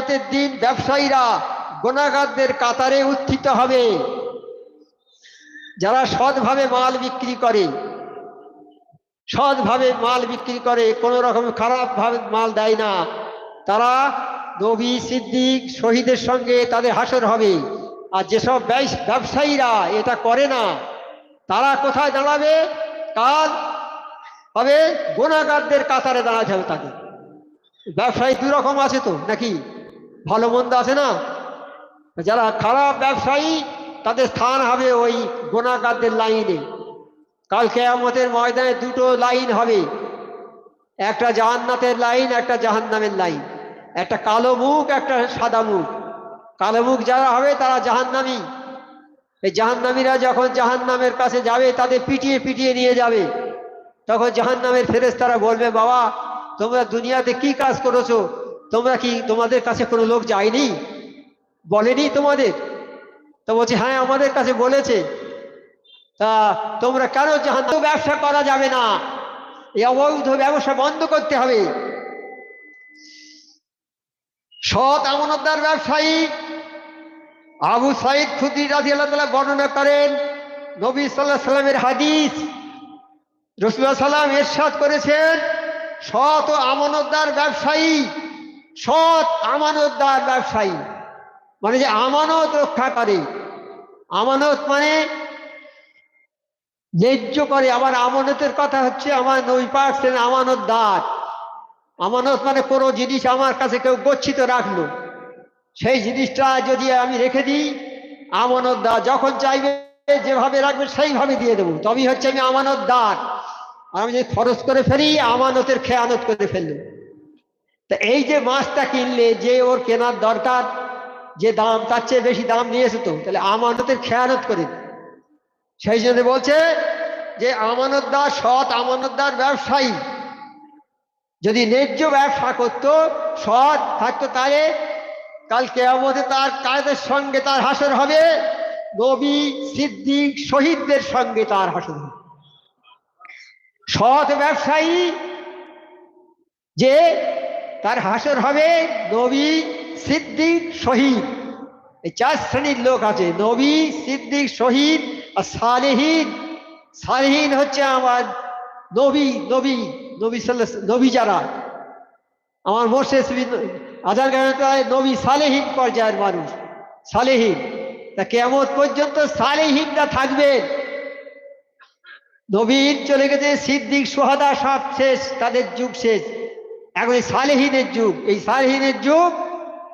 কেয়ামতের দিন ব্যবসায়ীরা গোনাগারদের কাতারে উত্থিত হবে। যারা সৎভাবে মাল বিক্রি করে, সৎভাবে মাল বিক্রি করে, কোনো রকম খারাপ ভাবে মাল দেয় না, তারা নবী সিদ্দিক শহীদের সঙ্গে তাদের হাসর হবে। আর যেসব ব্যবসায়ীরা এটা করে না, তারা কোথায় দাঁড়াবে? কাল হবে? গোনাগারদের কাতারে দাঁড়াতে হবে তাদের। ব্যবসায়ী দু রকম আছে তো, নাকি? ভালো মন্দ আছে না? যারা খারাপ ব্যবসায়ী, তাদের স্থান হবে ওই গোনাগারদের লাইনে। কাল কেয়ামতের ময়দানে দুটো লাইন হবে। একটা জাহান্নাতের লাইন, একটা জাহান্নামের লাইন। একটা কালো মুখ, একটা সাদা মুখ। কালো মুখ যারা হবে, তারা জাহান্নামি। এই জাহান্নামীরা যখন জাহান্নামের কাছে যাবে, তাদের পিটিয়ে পিটিয়ে নিয়ে যাবে। তখন জাহান্নামের ফেরেস তারা বলবে, বাবা, তোমরা দুনিয়াতে কি কাজ করেছ? তোমরা কি তোমাদের কাছে কোনো লোক যায়নি? বলেনি তোমাদের? তো বলছে হ্যাঁ আমাদের কাছে বলেছে। তা তোমরা কেন জাহান ব্যবসা করা যাবে না। এই অবৈধ ব্যবসা বন্ধ করতে হবে। সৎ আমানতদার ব্যবসায়ী আবু সাইদ খুদ্রি রাজি আল্লাহ বর্ণনা করেন, নবী সাল্লাহ সাল্লামের হাদিস। রসুল্লাহ সাল্লাম এরশাদ করেছেন, সৎ ও আমানতদার ব্যবসায়ী সৎ আমানতদার ব্যবসায়ী। মানে যে আমানত রক্ষা করে আমানত মানে ন্যায্য করে। আবার আমানতের কথা হচ্ছে আমার পাক ছিলেন আমানতদার। আমানত মানে কোনো জিনিস আমার কাছে কেউ গচ্ছিত রাখল। সেই জিনিসটা যদি আমি রেখে দিই, আমানতদার যখন চাইবে, যেভাবে রাখবে সেইভাবে দিয়ে দেবো। তবেই হচ্ছে আমি আমানতদার। আর আমি যদি খরচ করে ফেলি, আমানতের খেয়ানত করে ফেলল তা এই যে মাছটা কিনলে, যে ওর কেনার দরকার, যে দাম, তার চেয়ে বেশি দাম নিয়েছে তো, তাহলে আমানতের খেয়ানত করে সেই জন্য বলছে যে আমানতদার সৎ, আমানতদার ব্যবসায়ী। যদি ন্যায্য ব্যবসা করত, সৎ থাকতো তাহলে কাল কেয়ামতে তার কায়দের সঙ্গে তার হাসর হবে? নবী সিদ্দিক শহীদদের সঙ্গে তার হাসর হবে। সৎ ব্যবসায়ী যে তার হাসর হবে নবী সিদ্দিক শহীদ। এই চার শ্রেণির লোক আছে, নবী সিদ্দিক শহীদ আর সালেহীন। সালেহীন হচ্ছে আমার নবী নবী নবী নবী যারা। আমার মোর্শেদ আজার গানে নবী সালেহীন পর্যায়ের মানুষ। সালেহীন। তা কেমন পর্যন্ত সালেহীনরা থাকবে। নবীন চলে গেছে সিদ্দিক সোহাদা সব শেষ, তাদের যুগ শেষ। এখন এই সালেহীনের যুগ, এই সালেহীনের যুগ,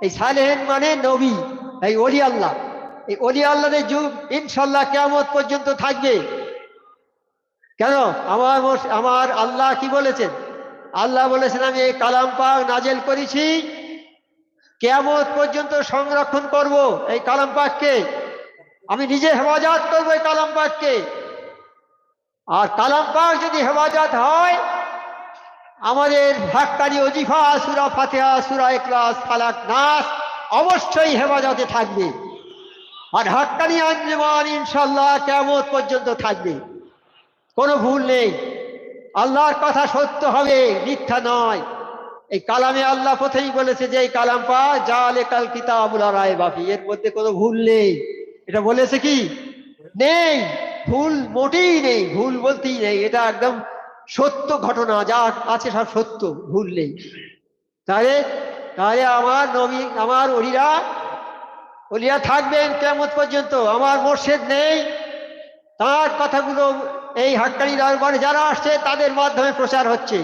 এই সালেহীন মানে নবী, এই অলি আল্লাহ। এই অলি আল্লাহের যুগ, ইনশাল্লাহ কেমত পর্যন্ত থাকবে। কেন? আমার আমার আল্লাহ কি বলেছেন? আল্লাহ বলেছেন, আমি এই কালাম পাক নাজেল করেছি, কেয়ামত পর্যন্ত সংরক্ষণ করব এই কালাম পাককে। আমি নিজে হেফাজত করব এই কালাম পাককে। আর কালাম পাক যদি হেফাজত হয় আমাদের ভাক্কারি অজিফা, সুরা ফাতেহা, সুরা ইখলাস, ফালাক নাস অবশ্যই হেফাজতে থাকবে। আর হাক্কানি আঞ্জমান ইনশাল্লাহ কেমন পর্যন্ত থাকবে। কোনো ভুল নেই। আল্লাহর কথা সত্য হবে, মিথ্যা নয়। এই কালামে আল্লাহ প্রথমেই বলেছে যে, এই কালাম পা যা লেকাল কিতাবুল রায় বাফি। এর মধ্যে কোনো ভুল নেই। এটা বলেছে কি? নেই। ভুল মোটেই নেই। ভুল বলতেই নেই। এটা একদম সত্য ঘটনা যা আছে সব সত্য, ভুল নেই। তাহলে তাহলে আমার নবী, আমার অলিরা অলিরা থাকবেন কেমন পর্যন্ত? আমার মোর্শেদ নেই। তার কথাগুলো এই হাক্কানি দরবারে যারা আসছে, তাদের মাধ্যমে প্রচার হচ্ছে।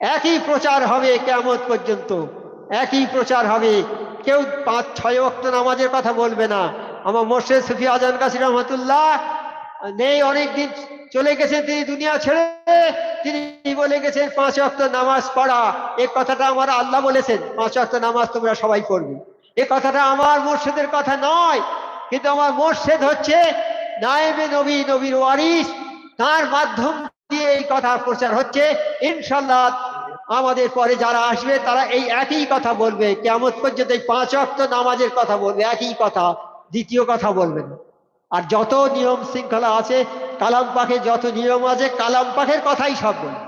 একই প্রচার হবে কেমন পর্যন্ত? একই প্রচার হবে। কেউ পাঁচ, ছয় অক্ত নামাজের কথা বলবে না। আমার মোর্শেদ সুফি আজান কাসির রহমতুল্লাহ নেই অনেক দিন চলে গেছেন তিনি দুনিয়া ছেড়ে। তিনি বলে গেছেন, পাঁচ অক্ত নামাজ পড়া। এ কথাটা আমার আল্লাহ বলেছেন, পাঁচ অক্ত নামাজ তোমরা সবাই পড়বে। এ কথাটা আমার মোর্শেদের কথা নয়, কিন্তু আমার মোর্শেদ হচ্ছে নায়েবে নবী, নবীর ওয়ারিস। তার মাধ্যম দিয়ে এই কথা প্রচার হচ্ছে। ইনশাল্লাহ আমাদের পরে যারা আসবে, তারা এই একই কথা বলবে। কেমন পর্যন্ত এই পাঁচ অক্ত নামাজের কথা বলবে, একই কথা, দ্বিতীয় কথা বলবেন আর যত নিয়ম শৃঙ্খলা আছে, কালাম পাখে যত নিয়ম আছে, কালাম পাখের কথাই সব বলবে।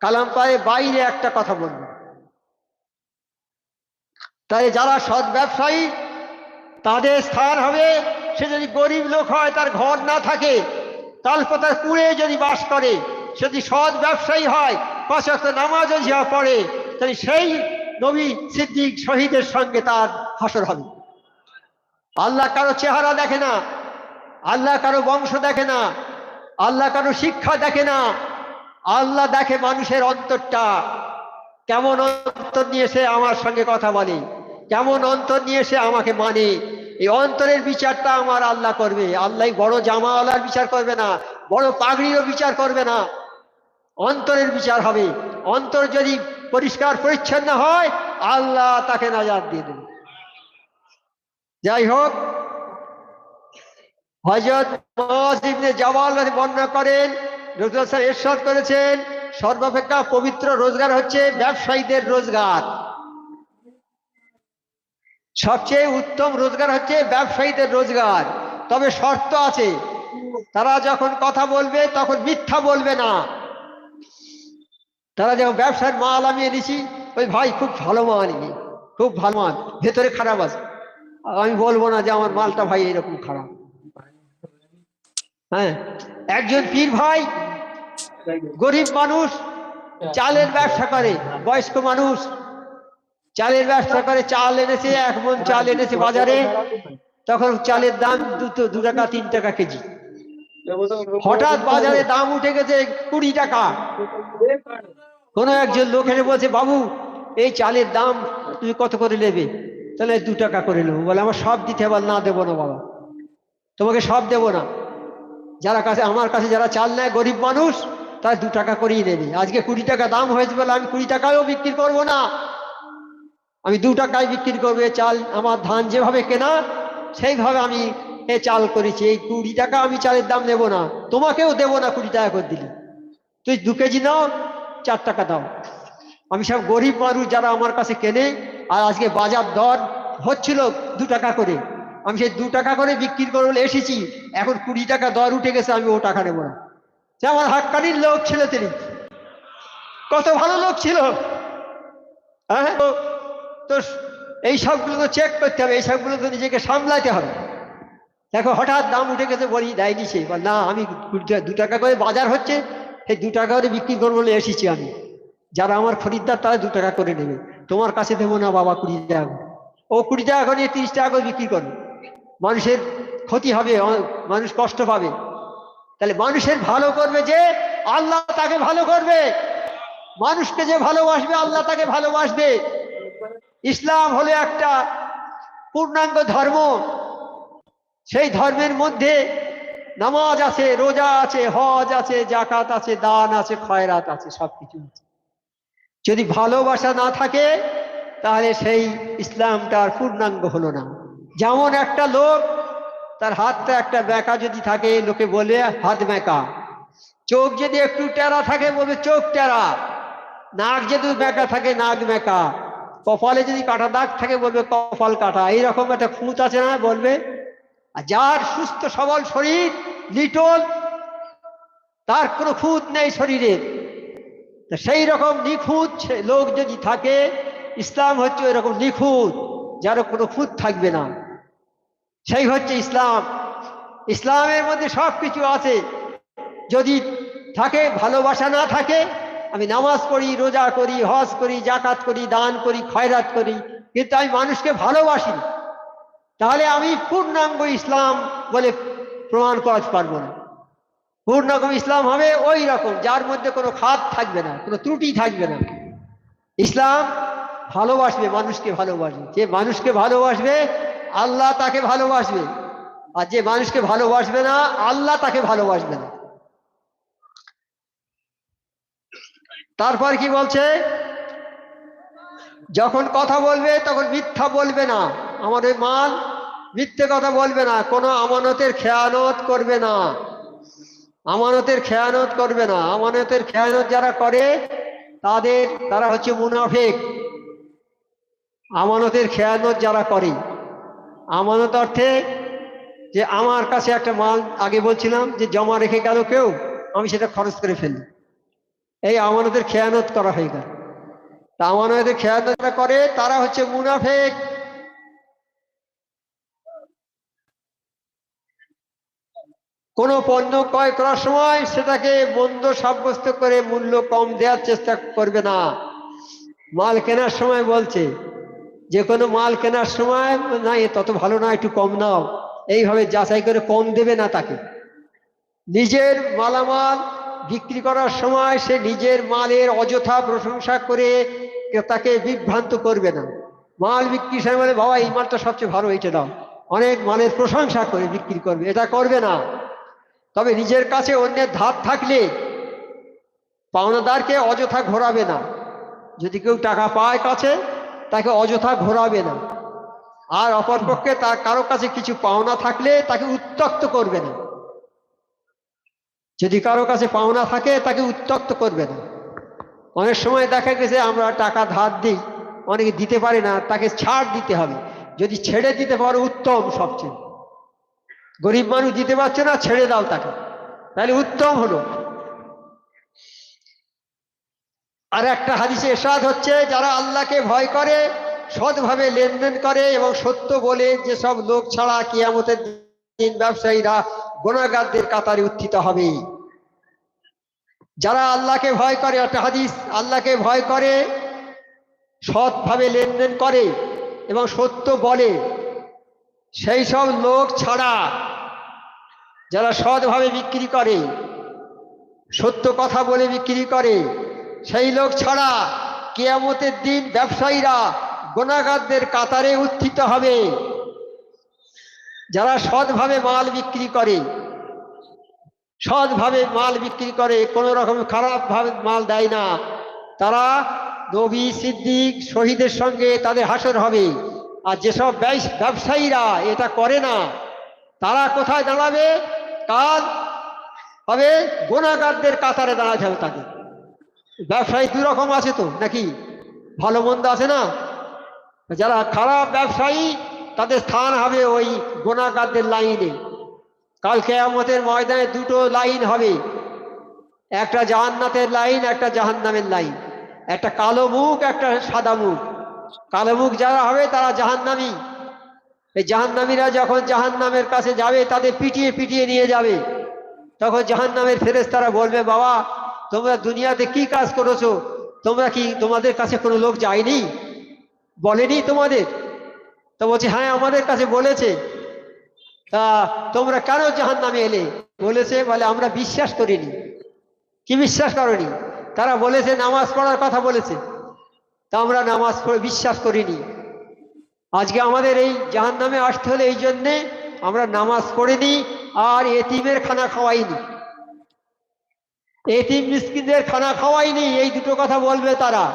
কালাম পাখের বাইরে একটা কথা বলবে। তাই যারা সৎ ব্যবসায়ী, তাদের স্থান হবে, সে যদি গরিব লোক হয়, তার ঘর না থাকে, তালপাতার কুড়ে যদি বাস করে, সে যদি সৎ ব্যবসায়ী হয় পাঁচ ওয়াক্ত নামাজও যা পড়ে, তাহলে সেই নবী সিদ্দিক শহীদের সঙ্গে তার হাসর হবে। আল্লাহ কারও চেহারা দেখে না আল্লাহ কারও বংশ দেখে না, আল্লাহ কারও শিক্ষা দেখে না, আল্লাহ দেখে মানুষের অন্তরটা। কেমন অন্তর নিয়ে সে আমার সঙ্গে কথা বলে? কেমন অন্তর নিয়ে সে আমাকে মানে? এই অন্তরের বিচারটা আমার আল্লাহ করবে। আল্লাহ বড় জামাওয়ালার বিচার করবে না, বড় পাগড়িরও বিচার করবে না। অন্তরের বিচার হবে। অন্তর যদি পরিষ্কার, পরিচ্ছন্ন হয়, আল্লাহ তাকে নাজাদ দিয়ে দেবে। যাই হোক হজরত ইবনে জাওয়াল বর্ণনা করেন রসুল সাহেব করেছেন সর্বাপেক্ষা পবিত্র রোজগার হচ্ছে ব্যবসায়ীদের রোজগার। সবচেয়ে উত্তম রোজগার হচ্ছে ব্যবসায়ীদের রোজগার। তবে শর্ত আছে, তারা যখন কথা বলবে তখন মিথ্যা বলবে না। তারা যখন ব্যবসার মাল আমি এনেছি, ওই ভাই খুব ভালো মাল খুব ভালো মাল, ভেতরে খারাপ আছে। আমি বলব না যে আমার মালটা ভাই এরকম খারাপ। হ্যাঁ একজন পীর ভাই গরিব মানুষ, চালের ব্যবসা করে, বয়স্ক মানুষ, চালের ব্যবসা করে, চাল এনেছে, এক মন চাল এনেছে বাজারে, তখন চালের দাম দুটো, দু টাকা, তিন টাকা কেজি। হঠাৎ বাজারে দাম উঠে গেছে কুড়ি টাকা। কোনো একজন লোক এসে বলছে, বাবু, এই চালের দাম তুমি কত করে নেবে? তাহলে দু টাকা করে নেব। বলে, আমার সব দিতে হবে না দেবো না বাবা। তোমাকে সব দেবো না। যারা কাছে, আমার কাছে যারা চাল নেয়, গরিব মানুষ, তারা দু টাকা করেই নেবে আজকে কুড়ি টাকা দাম হয়েছে বলে আমি কুড়ি টাকায়ও বিক্রি করব না। আমি দু টাকায় বিক্রি করব চাল, আমার ধান যেভাবে কেনা, সেইভাবে আমি এ চাল করেছি। এই কুড়ি টাকা আমি চালের দাম নেব না। তোমাকেও দেবো না কুড়ি টাকা করে দিলি। তুই দু কেজি নাও, চার টাকা দাও। আমি সব গরিব মানুষ যারা আমার কাছে কেনে, আর আজকে বাজার দর হচ্ছিল দু টাকা করে। আমি সেই দু টাকা করে বিক্রি করে এসেছি। এখন কুড়ি টাকা দর উঠে গেছে, আমি ও টাকা নেব না। সে আমার হাক্কানির লোক ছিল তিনি। কত ভালো লোক ছিল। হ্যাঁ? তো এই সবগুলো তো চেক করতে হবে, এই সবগুলো তো নিজেকে সামলাতে হবে। দেখো, হঠাৎ দাম উঠে গেছে, বলি, দেয়নি সে। বল, না, আমি দু টাকা করে বাজার হচ্ছে, সেই দু টাকা করে বিক্রি করব বলে এসেছি আমি। যারা আমার খরিদ্দার, তারা দু টাকা করে নেবে। তোমার কাছে দেবো না, বাবা, কুড়ি টাকা ও কুড়ি টাকা করে তিরিশ টাকা করে বিক্রি করবে মানুষের ক্ষতি হবে মানুষ কষ্ট পাবে। তাহলে মানুষের ভালো করবে যে, আল্লাহ তাকে ভালো করবে। মানুষকে যে ভালোবাসবে, আল্লাহ তাকে ভালোবাসবে। ইসলাম হলো একটা পূর্ণাঙ্গ ধর্ম। সেই ধর্মের মধ্যে নামাজ আছে, রোজা আছে, হজ আছে জাকাত আছে, দান আছে, খয়রাত আছে সব কিছু আছে। যদি ভালোবাসা না থাকে, তাহলে সেই ইসলামটার পূর্ণাঙ্গ হলো না। যেমন একটা লোক, তার হাতটা একটা বেঁকা যদি থাকে, লোকে বলে, হাত বেঁকা চোখ যদি একটু টেরা থাকে, বলবে, চোখ টেরা। নাক যদি বেঁকা থাকে, নাক বেঁকা কপালে যদি কাটা দাগ থাকে, বলবে, কপাল কাটা। এইরকম একটা খুঁত আছে না, বলবে? আর যার সুস্থ, সবল শরীর, লিটল, তার কোনো খুঁত নেই শরীরের তা সেই রকম নিখুঁত লোক যদি থাকে, ইসলাম হচ্ছে ওই রকম নিখুঁত, যার কোনো খুঁত থাকবে না। সেই হচ্ছে ইসলাম। ইসলামের মধ্যে সব কিছু আছে। যদি থাকে, ভালোবাসা না থাকে, আমি নামাজ পড়ি, রোজা করি, হজ করি জাকাত করি, দান করি, খয়রাত করি, কিন্তু আমি মানুষকে ভালোবাসি তাহলে আমি পূর্ণাঙ্গ ইসলাম বলে প্রমাণ করতে পারব না। পূর্ণাঙ্গ ইসলাম হবে ওই রকম, যার মধ্যে কোনো খাত থাকবে না, কোনো ত্রুটি থাকবে না। ইসলাম ভালোবাসবে, মানুষকে ভালোবাসবে। যে মানুষকে ভালোবাসবে আল্লাহ তাকে ভালোবাসবে। আর যে মানুষকে ভালোবাসবে না, আল্লাহ তাকে ভালোবাসবে না। তারপর কি বলছে? যখন কথা বলবে, তখন মিথ্যা বলবে না। আমার ওই মাল মিথ্যে কথা বলবে না। কোনো আমানতের খেয়ানত করবে না। আমানতের খেয়ানত করবে না। আমানতের খেয়ানত যারা করে, তাদের, তারা হচ্ছে মুনাফেক। আমানতের খেয়ানত যারা করে। আমানত অর্থে যে আমার কাছে একটা মাল, আগে বলছিলাম যে জমা রেখে গেল কেউ, আমি সেটা খরচ করে ফেলি। এই আমানতের খেয়ানত করা হয়ে গেল। তা আমানতের খেয়ানতটা করে তারা হচ্ছে মুনাফেক। কোনো পণ্য ক্রয় করার সময় সেটাকে মন্দ সাব্যস্ত করে মূল্য কম দেওয়ার চেষ্টা করবে না। মাল কেনার সময় বলছে যে কোনো মাল কেনার সময় না এ তত ভালো না, একটু কম নাও। এইভাবে যাচাই করে কম দেবে না তাকে। নিজের মালামাল বিক্রি করার সময় সে নিজের মালের অযথা প্রশংসা করে তাকে বিভ্রান্ত করবে না। মাল বিক্রি সময় বলে, বাবা, এই মালটা সবচেয়ে ভালো, এইটা দাও। অনেক মালের প্রশংসা করে বিক্রি করবে, এটা করবে না। তবে নিজের কাছে অন্যের ধার থাকলে পাওনাদারকে অযথা ঘোরাবে না। যদি কেউ টাকা পায় কাছে তাকে অযথা ঘোরাবে না। আর অপরপক্ষে তার কারও কাছে কিছু পাওনা থাকলে তাকে উত্তক্ত করবে না। যদি কারও কাছে পাওনা থাকে, তাকে উত্তক্ত করবে না। অনেক সময় দেখা গেছে, আমরা টাকা ধার দিই, অনেকে দিতে পারে না, তাকে ছাড় দিতে হবে। যদি ছেড়ে দিতে পারো, উত্তম সবচেয়ে। গরিব মানুষ দিতে পারছে না, ছেড়ে দাও তাকে। তাহলে উত্তম হলো। আর একটা হাদিসে এরশাদ হচ্ছে, যারা আল্লাহকে ভয় করে, সৎভাবে লেনদেন করে এবং সত্য বলে যেসব লোক ছাড়া কিয়ামতের দিন ব্যবসায়ীরা গোনাগারদের কাতারে উত্থিত হবে। যারা আল্লাহকে ভয় করে, একটা হাদিস, আল্লাহকে ভয় করে, সৎভাবে লেনদেন করে এবং সত্য বলে, সেই সব লোক ছাড়া যারা সৎভাবে বিক্রি করে, সত্য কথা বলে বিক্রি করে সেই লোক ছাড়া কেয়ামতের দিন ব্যবসায়ীরা গোনাগারদের কাতারে উত্থিত হবে। যারা সৎভাবে মাল বিক্রি করে, সৎভাবে মাল বিক্রি করে, কোনো রকম খারাপভাবে মাল দেয় না, তারা নবী সিদ্দিক শহীদের সঙ্গে তাদের হাসর হবে। আর যেসব ব্যবসায়ীরা এটা করে না, তারা কোথায় দাঁড়াবে? কাল হবে গোনাগারদের কাতারে দাঁড়াতে হবে তাকে ব্যবসায়ী দু রকম আছে তো, নাকি? ভালো মন্দ আছে না? যারা খারাপ ব্যবসায়ী, তাদের স্থান হবে ওই গোনাগারদের লাইনে। কাল কেয়ামতের ময়দানে দুটো লাইন হবে। একটা জাহান্নাতের লাইন, একটা জাহান্নামের লাইন। একটা কালো মুখ, একটা সাদা মুখ। কালো মুখ যারা হবে, তারা জাহান্নামি। এই জাহান্নামীরা যখন জাহান্নামের কাছে যাবে, তাদের পিটিয়ে পিটিয়ে নিয়ে যাবে। তখন জাহান্নামের ফেরেস তারা বলবে, বাবা তোমরা দুনিয়াতে কি কাজ করেছ? তোমরা কি তোমাদের কাছে কোনো লোক যায়নি? বলেনি তোমাদের? তো বলছে হ্যাঁ আমাদের কাছে বলেছে। তা তোমরা কেন জাহান নামে এলে? বলেছে, বলে আমরা বিশ্বাস করিনি। কি বিশ্বাস করনি? তারা বলেছে, নামাজ পড়ার কথা বলেছে। তা আমরা নামাজ পড়ে বিশ্বাস করিনি। আজকে আমাদের এই জাহান নামে আসতে হলে এই জন্যে আমরা নামাজ পড়িনি, আর এতিমের খানা খাওয়াইনি। এতিম মিসকিনদের খানা খাওয়াইনি, এই দুটো কথা বলবে তারা।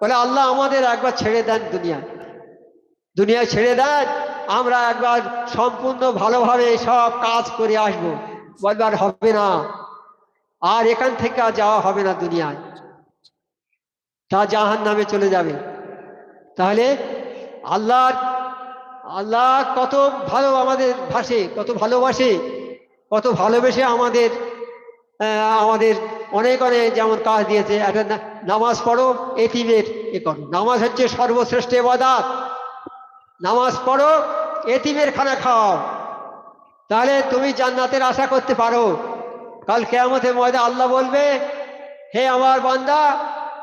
বলে, আল্লাহ আমাদের একবার ছেড়ে দেন দুনিয়ায় দুনিয়ায় ছেড়ে দেন, আমরা একবার সম্পূর্ণ ভালোভাবে সব কাজ করে আসব। বলবার হবে না। আর এখান থেকে যাওয়া হবে না দুনিয়ায়। তা জাহান নামে চলে যাবে। তাহলে আল্লাহর, আল্লাহ কত ভালো আমাদের ভাসে, কত ভালোবাসে, কত ভালোবেসে আমাদের আমাদের অনেক অনেক যেমন কাজ দিয়েছে, একটা নামাজ পড়ো, এতিমের এ করো। নামাজ হচ্ছে সর্বশ্রেষ্ঠ এবাদাত নামাজ পড়ো, এতিমের খানা খাও। তাহলে তুমি জান্নাতের আশা করতে পারো। কাল কেয়ামতে ময়দা আল্লাহ বলবে, হে আমার বান্দা,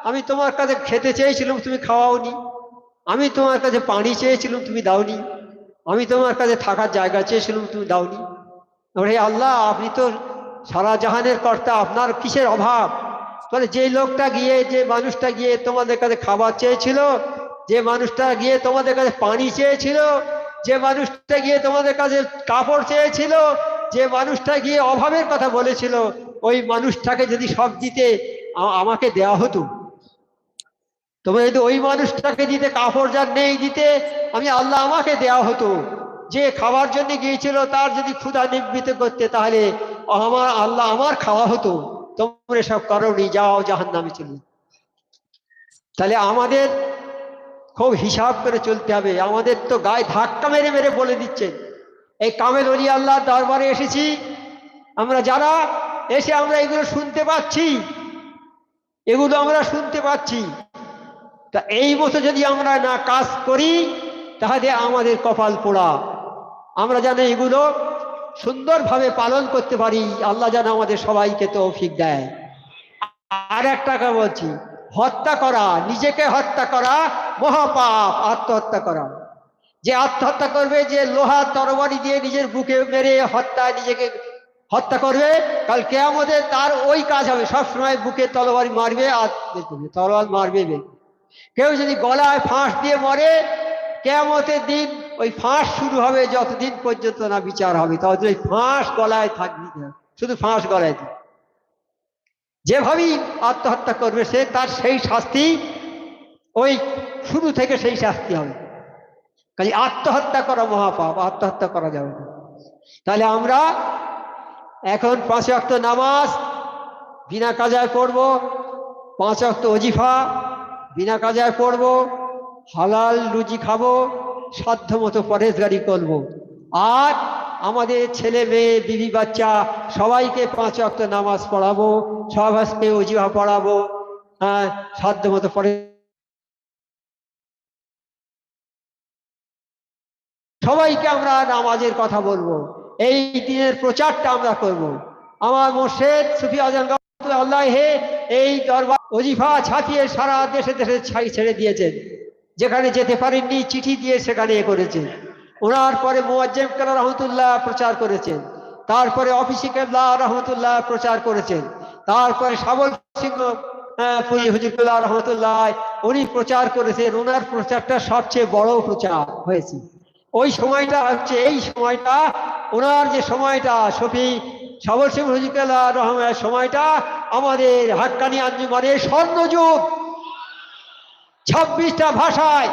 আমি তোমার কাছে খেতে চেয়েছিলাম, তুমি খাওয়াওনি। আমি তোমার কাছে পানি চেয়েছিলাম, তুমি দাওনি। আমি তোমার কাছে থাকার জায়গা চেয়েছিলাম, তুমি দাওনি। হে আল্লাহ, আপনি তো সারা জাহানের কর্তা, আপনার কিসের অভাব? মানে যে লোকটা গিয়ে, যে মানুষটা গিয়ে তোমাদের কাছে খাবার চেয়েছিল, যে মানুষটা গিয়ে তোমাদের কাছে পানি চেয়েছিল, যে মানুষটা গিয়ে তোমাদের কাছে কাপড় চেয়েছিল, যে মানুষটা গিয়ে অভাবের কথা বলেছিল, ওই মানুষটাকে যদি সব দিতে আমাকে দেওয়া হতো। তোমরা যদি ওই মানুষটাকে দিতে কাপড় যার নেই দিতে, আমি আল্লাহ আমাকে দেওয়া হতো। যে খাবার জন্য গিয়েছিল, তার যদি ক্ষুধা নিবৃত করতে, তাহলে আমার আল্লাহ আমার খাওয়া হতো, তোমরা এসব করনি, যাও জাহান নামে চলে। তাহলে আমাদের খুব হিসাব করে চলতে হবে। আমাদের তো গায়ে ধাক্কা মেরে মেরে বলে দিচ্ছেন। এই কামেল অলি আল্লাহ দরবারে এসেছি। আমরা যারা এসে আমরা এগুলো শুনতে পাচ্ছি, এগুলো আমরা শুনতে পাচ্ছি। তা এই মতো যদি আমরা না কাজ করি, তাহলে আমাদের কপাল পোড়া। আমরা জানি এগুলো সুন্দরভাবে পালন করতে পারি, আল্লাহ যেন আমাদের সবাইকে তৌফিক দেয়। আর একটা কথা বলছি, হত্যা করা, নিজেকে হত্যা করা, মহাপাপ, আত্মহত্যা করা। যে আত্মহত্যা করবে, যে লোহা তরবারি দিয়ে নিজের বুকে মেরে হত্যা নিজেকে হত্যা করবে, কাল কেয়ামতে তার ওই কাজ হবে। সবসময় বুকে তরবারি মারবে আর তরোয়াল মারবে কেউ যদি গলায় ফাঁস দিয়ে মরে, কেয়ামতের দিন ওই ফাঁস শুরু হবে যতদিন পর্যন্ত না বিচার হবে, ততদিন ওই ফাঁস গলায় থাকবে শুধু ফাঁস গলায় দিবে। যেভাবেই আত্মহত্যা করবে, সে তার সেই শাস্তি, ওই শুরু থেকে সেই শাস্তি হবে। কাজে আত্মহত্যা করা মহাপাপ, আত্মহত্যা করা যাবে না। তাহলে আমরা এখন পাঁচ অক্ত নামাজ, বিনা কাজায় পড়ব, পাঁচ অক্ত অজিফা বিনা কাজায় পড়ব, হালাল রুজি খাব সাধ্য মতো পরেশগারি করব। আর আমাদের ছেলে মেয়ে বিবি বাচ্চা, সবাইকে পাঁচ অক্ত নামাজ পড়াবো সবাইকে অজিফা পড়াবো হ্যাঁ সাধ্য মতো পরে সবাইকে আমরা নামাজের কথা বলব। এই দিনের প্রচারটা আমরা করব। আমার মোর্শেদ সুফি আজম আল্লাহ এই দরবার অজিফা ছাপিয়ে সারা দেশে দেশে ছাই ছেড়ে দিয়েছেন। যেখানে যেতে পারেননি চিঠি দিয়ে সেখানে এ করেছেন ওনার পরে মোয়াজ্জেম কেলা রহমতুল্লাহ প্রচার করেছেন? তারপরে অফিসি কেবলা রহমতুল্লাহ প্রচার করেছেন? তারপরে সাবল সিংহ আহ, পুরি হুজুরুল্লাহ রহমতুল্লাহ উনি প্রচার করেছেন। ওনার প্রচারটা সবচেয়ে বড় প্রচার হয়েছে। ওই সময়টা হচ্ছে এই সময়টা ওনার যে সময়টা শফি সবল সিং হুজুরুল্লাহ রহমানের সময়টা আমাদের হাক্কানি আঞ্জুমানের স্বর্ণযুগ। ছাব্বিশটা ভাষায়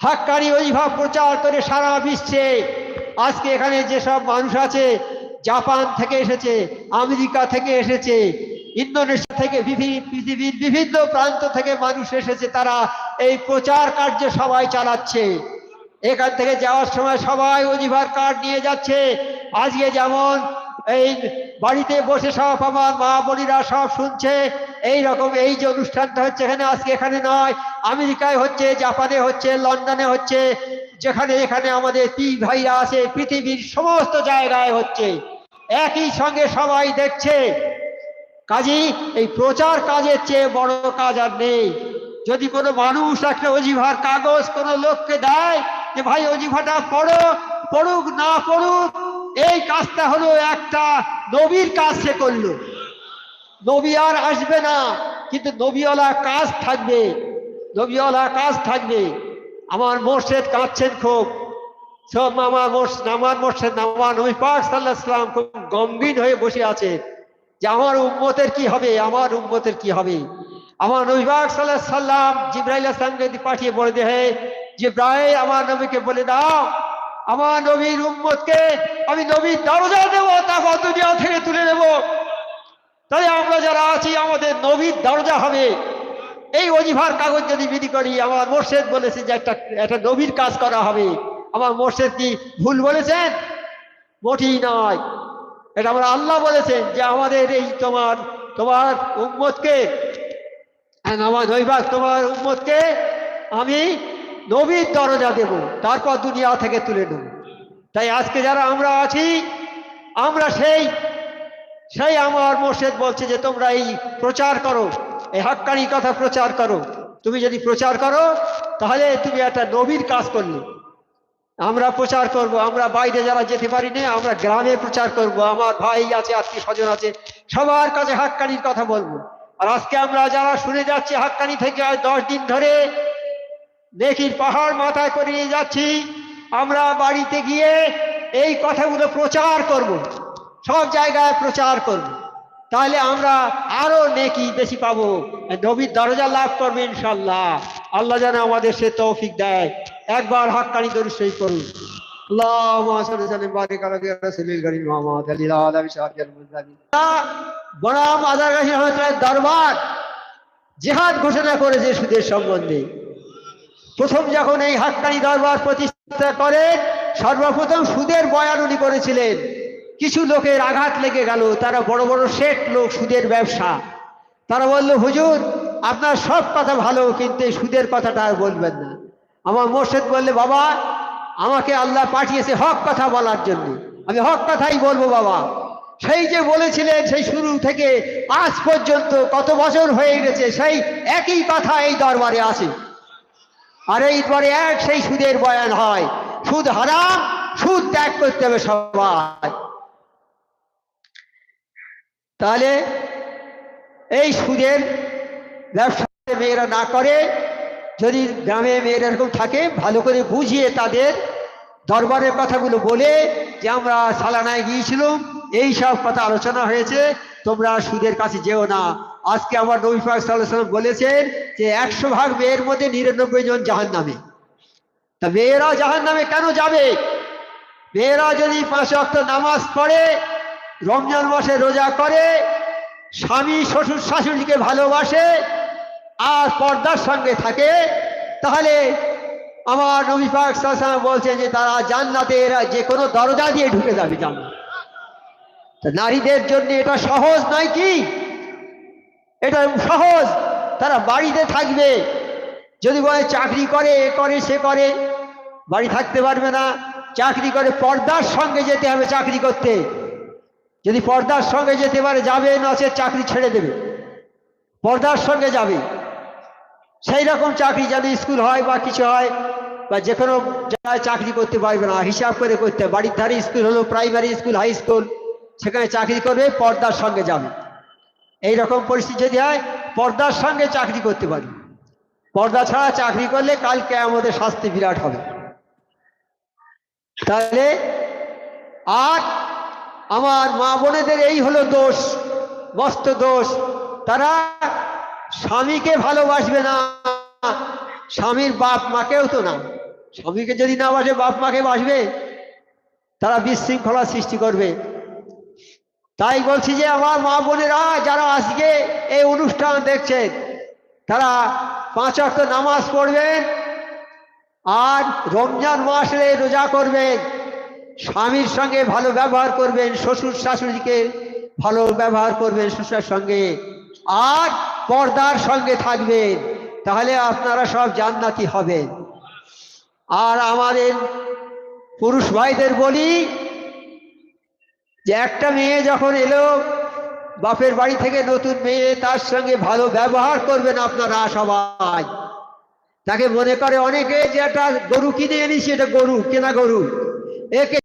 হাক্কানি ওইভাব প্রচার করে সারা বিশ্বে। আজকে এখানে যেসব মানুষ আছে, জাপান থেকে এসেছে, আমেরিকা থেকে এসেছে, ইন্দোনেশিয়া থেকে বিভিন্ন পৃথিবীর বিভিন্ন প্রান্ত থেকে মানুষ এসেছে, তারা এই প্রচার কার্য সবাই চালাচ্ছে। এখান থেকে যাওয়ার সময় সবাই অজিভার কার্ড নিয়ে যাচ্ছে। আজকে যেমন এই বাড়িতে বসে সব আমার মা বোনেরা সব শুনছে এই রকম এই যে অনুষ্ঠানটা হচ্ছে এখানে, আজকে এখানে নয়। আমেরিকায় হচ্ছে, জাপানে হচ্ছে, লন্ডনে হচ্ছে, যেখানে এখানে আমাদের পি ভাইরা আছে, পৃথিবীর সমস্ত জায়গায় হচ্ছে। একই সঙ্গে সবাই দেখছে। কাজী, এই প্রচার কাজের চেয়ে বড় কাজ আর নেই। যদি কোনো মানুষ একটা অজিভার কাগজ কোনো লোককে দেয় যে, ভাই, অজিভাটা পড়ো, পড়ুক, না পড়ুক, এই কাজটা হলো একটা নবীর কাজ সে করল। নবী আর আসবে না, কিন্তু নবীওয়ালা কাজ থাকবে, নবীওয়ালা কাজ থাকবে। আমার মোর্শেদ কাঁদছেন খুব। সব আমার মোর্শ- আমার মোর্শেদ নামা নবী পাক সাল্লাহ সাল্লাম খুব গম্ভীর হয়ে বসে আছে যে আমার উম্মতের কি হবে, আমার উম্মতের কি হবে? আমার নবী পাক সাল্লাহ সাল্লাম জিব্রাইল আসলামকে পাঠিয়ে বলে দে হে জিব্রাইল, আমার নবীকে বলে দাও, আমার নবীর উম্মতকে আমি নবীর দরজা দেবো, তারপর দুনিয়া থেকে তুলে নেব। তাই আমরা যারা আছি আমাদের নবীর দরজা হবে। এই অজিভার কাগজ যদি বিধি করি আমার মোর্শেদ বলেছে যে একটা একটা নবীর কাজ করা হবে। আমার মোর্শেদ কি ভুল বলেছেন? মোটেই নয়। এটা আমরা আল্লাহ বলেছেন যে আমাদের এই তোমার তোমার উম্মতকে হ্যাঁ, আমার নৈবাক তোমার উম্মতকে আমি নবীর দরজা দেব তারপর দুনিয়া থেকে তুলে নেব। তাই আজকে যারা আমরা আছি আমরা সেই সেই আমার মোর্শেদ বলছে যে, তোমরা এই প্রচার করো, এই হাক্কানি কথা প্রচার করো। তুমি যদি প্রচার করো, তাহলে তুমি একটা নবীর কাজ করলে। আমরা প্রচার করব, আমরা বাইরে যারা যেতে পারি না আমরা গ্রামে প্রচার করব। আমার ভাই আছে, আত্মীয় স্বজন আছে, সবার কাছে হাক্কানির কথা বলব। আর আজকে আমরা যারা শুনে যাচ্ছি হাক্কানি থেকে আজ দশ দিন ধরে নেকির পাহাড় মাথায় করে নিয়ে যাচ্ছি, আমরা বাড়িতে গিয়ে এই কথাগুলো প্রচার করব। সব জায়গায় প্রচার করব। তাহলে আমরা আরও নেকি বেশি পাবো। নবীর দরজা লাভ করবে ইনশাল্লাহ। আল্লাহ যেন আমাদের সে তৌফিক দেয়। একবার হাক্কানি দরু সেই করুন দরবার জেহাদ ঘোষণা করেছে সুদের সম্বন্ধে। প্রথম যখন এই হাক্কানি দরবার প্রতিষ্ঠা করেন, সর্বপ্রথম সুদের বয়ান উনি করেছিলেন। কিছু লোকের আঘাত লেগে গেল। তারা বড় বড় শেঠ লোক, সুদের ব্যবসা। তারা বলল, হুজুর, আপনার সব কথা ভালো, কিন্তু এই সুদের কথাটা আর বলবেন না। আমার মোর্শেদ বললে, বাবা, আমাকে আল্লাহ পাঠিয়েছে হক কথা বলার জন্য। আমি হক কথাই বলব, বাবা। সেই যে বলেছিলেন, সেই শুরু থেকে আজ পর্যন্ত কত বছর হয়ে গেছে, সেই একই কথা এই দরবারে আছে। আর এই পরে এক, সেই সুদের বয়ান হয়, সুদ হারাম, সুদ ত্যাগ করতে হবে সবাই। তাহলে এই সুদের ব্যবসা মেয়েরা না করে, যদি গ্রামে মেয়েরা এরকম থাকে, ভালো করে বুঝিয়ে তাদের দরবারের কথাগুলো বলে যে আমরা সালানায় গিয়েছিলাম, এই সব কথা আলোচনা হয়েছে, তোমরা সুদের কাছে যেও না। আজকে আমার নবী সাল্লাহ সাল্লাম বলেছেন যে একশো ভাগ মেয়ের মধ্যে নিরানব্বই জন জাহান নামে তা মেয়েরা জাহান নামে কেন যাবে? মেয়েরা যদি পাঁচ অক্ট নামাজ পড়ে রমজান মাসে রোজা করে, স্বামী, শ্বশুর, শাশুড়িকে ভালোবাসে, আর পর্দার সঙ্গে থাকে, তাহলে আমার নবী পাক সাল্লাল্লাহু বলছেন যে তারা জান্নাতে এরা যে কোনো দরজা দিয়ে ঢুকে যাবে জান্নাত। নারীদের জন্য এটা সহজ নয় কি? এটা সহজ। তারা বাড়িতে থাকবে, যদি বলে চাকরি করে, এ করে, সে করে, বাড়ি থাকতে পারবে না। চাকরি করে পর্দার সঙ্গে যেতে হবে চাকরি করতে। যদি পর্দার সঙ্গে যেতে পারে, যাবে নচে চাকরি ছেড়ে দেবে। পর্দার সঙ্গে যাবে। সেই রকম চাকরি যেন স্কুল হয় বা কিছু হয়, বা যে কোনো জায়গায় চাকরি করতে পারবে না, হিসাব করে করতে। বাড়ির ধারে স্কুল হলো, প্রাইমারি স্কুল, হাই স্কুল, সেখানে চাকরি করবে, পর্দার সঙ্গে যাবে। এই রকম পরিস্থিতি যদি হয়, পর্দার সঙ্গে চাকরি করতে পারবে। পর্দা ছাড়া চাকরি করলে কালকে আমাদের শাস্তি বিরাট হবে। তাহলে আর আমার মা বোনেদের এই হলো দোষ, মস্ত দোষ। তারা স্বামীকে ভালোবাসবে না, স্বামীর বাপ মাকেও তো না। স্বামীকে যদি না বাসে, বাপ মাকে বাসবে, তারা বিশৃঙ্খলা সৃষ্টি করবে। তাই বলছি যে আমার মা বোনেরা যারা আজকে এই অনুষ্ঠান দেখছেন, তারা পাঁচ অক্ট নামাজ পড়বেন, আর রমজান মাসে রোজা করবেন। স্বামীর সঙ্গে ভালো ব্যবহার করবেন, শ্বশুর শাশুড়িকে ভালো ব্যবহার করবেন শ্বশুরের সঙ্গে। আর পর্দার সঙ্গে থাকবেন, তাহলে আপনারা সব জান্নাতি হবেন। আর আমাদের পুরুষ ভাইদের বলি যে, একটা মেয়ে যখন এলো, বাপের বাড়ি থেকে নতুন মেয়ে, তার সঙ্গে ভালো ব্যবহার করবেন আপনারা সবাই। তাকে মনে করে অনেকে যে, একটা গরু কিনে এনেছি, এটা গরু, কেনা গরু। একে